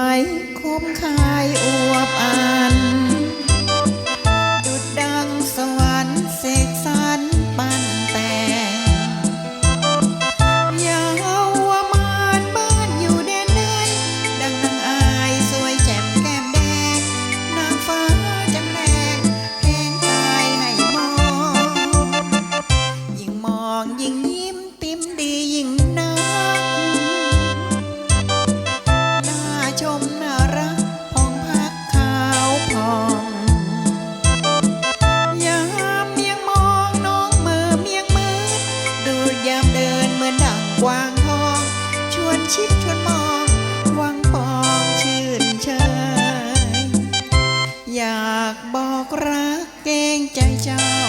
ายคมคายอวบอัน ดุดดังสวรรค์เสกสรรปั้นแต่ยาวมานบ้านอยู่แดนใดดังนางอายสวยแจ่มแก้มแดง นางฟ้าจำแรงแพงกายให้มอยิงมองยิ่ง ชิดชวนมองวังปองชื่นชยอยากบอกรักเกงใจเจ้า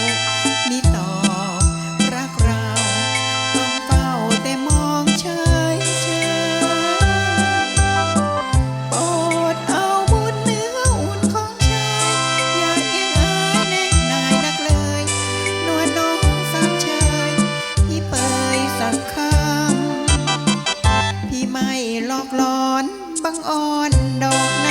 หลอกหลอนบังอ่อนดอกน